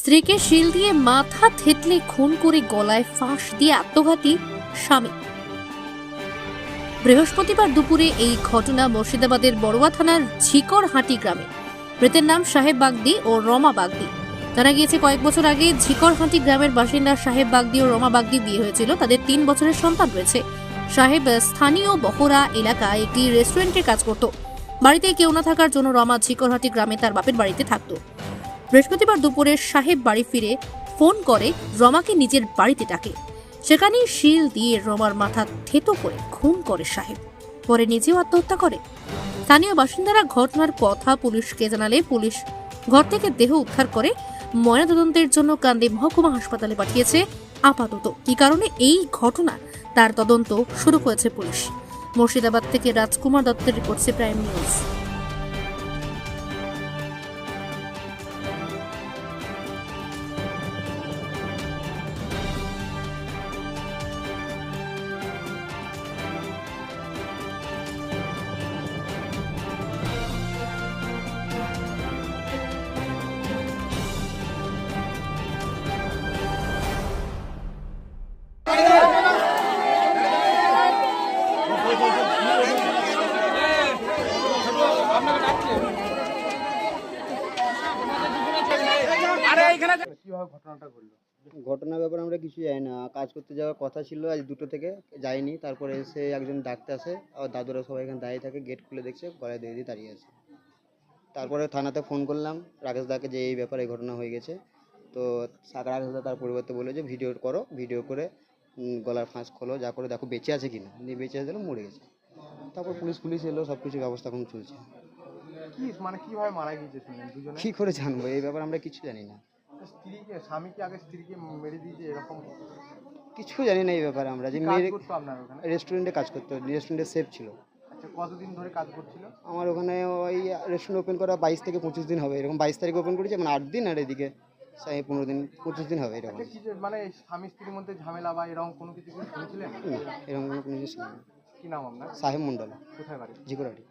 স্ত্রীকে শিল দিয়ে মাথা থেতলে খুন করে গলায় ফাঁস দিয়ে আত্মঘাতী স্বামী। বৃহস্পতিবার দুপুরে এই ঘটনা মুর্শিদাবাদের বড়ুয়া থানার ঝিকরহাটি গ্রামে। মৃতের নাম সাহেব বাগদি ও রমা বাগদি। জানা গিয়েছে, কয়েক বছর আগে ঝিকরহাটি গ্রামের বাসিন্দা সাহেব বাগদি ও রমা বাগদি বিয়ে হয়েছিল। তাদের তিন বছরের সন্তান রয়েছে। সাহেব স্থানীয় বহরা এলাকায় একটি রেস্টুরেন্টে কাজ করত। বাড়িতে কেউ না থাকার জন্য রমা ঝিকরহাটি গ্রামে তার বাপের বাড়িতে থাকতো। বৃহস্পতিবার দুপুরে সাহেব বাড়ি ফিরে ফোন করে রমাকে নিজের বাড়িতে ডাকে। সেখানেই শিল দিয়ে রমার মাথা থেতো করে খুন করে সাহেব। পরে নিজেও আত্মহত্যা করে। স্থানীয় বাসিন্দারা ঘটনার কথা পুলিশকে জানালে পুলিশ ঘর থেকে দেহ উদ্ধার করে ময়নাতদন্তের জন্য কান্দি মহকুমা হাসপাতালে পাঠিয়েছে আপাতত। কী কারণে এই ঘটনা? তার তদন্ত শুরু করেছে পুলিশ। মুর্শিদাবাদ থেকে রাজকুমার দত্তের রিপোর্টসে প্রাইম নিউজ। ঘটনার ব্যাপারে আমরা কিছু জানি না। কাজ করতে যাওয়ার কথা ছিল আজ দুটো থেকে যাইনি। তারপরে এসে একজন ডাকতে আসে আর দাদুরা সবাই এখানে দাঁড়িয়ে থাকে গেট খুলে দেখছে গলায় দিয়ে দিয়ে দাঁড়িয়ে আছে। তারপরে থানাতে ফোন করলাম রাকেশ দাকে যে এই ব্যাপারে এই ঘটনা হয়ে গেছে। তো সাক রাকেশ দা তার পরিবর্তে বলে যে ভিডিও করো ভিডিও করে গলার ফাঁস খোলো যা করে দেখো বেঁচে আছে কিনা। নিয়ে বেঁচে আছে মরে গেছে। তারপর পুলিশ পুলিশ এলো সব কিছু ব্যবস্থা এখন চলছে। কি মানে কীভাবে মারা গিয়েছে শুনলেন দুজনে? কী করে জানব? এই ব্যাপারে আমরা কিছু জানি না। স্ত্রীকে স্বামীকে আগে স্ত্রীকে মেরে দিয়েছে এরকম? কিছু জানি না এই ব্যাপারে আমরা। যে মেয়ে করতো আপনার ওখানে? রেস্টুরেন্টে কাজ করতো। রেস্টুরেন্টের সেফ ছিল। আচ্ছা কতদিন ধরে কাজ করছিল? আমার ওখানে ওই রেস্টুরেন্ট ওপেন করা বাইশ থেকে পঁচিশ দিন হবে। এরকম বাইশ তারিখ ওপেন করেছি মানে আট দিন আর এদিকে সেই পনেরো দিন পঁচিশ দিন হবে এরকম। আচ্ছা মানে স্বামী স্ত্রীর মধ্যে ঝামেলা বা এরকম কোনো কিছু শুনছিলেন? এরকম কোনো জিনিস নেই। কি নাম আপনার? সাহেব মন্ডল কোথায় বাড়ি? জিকোরাটি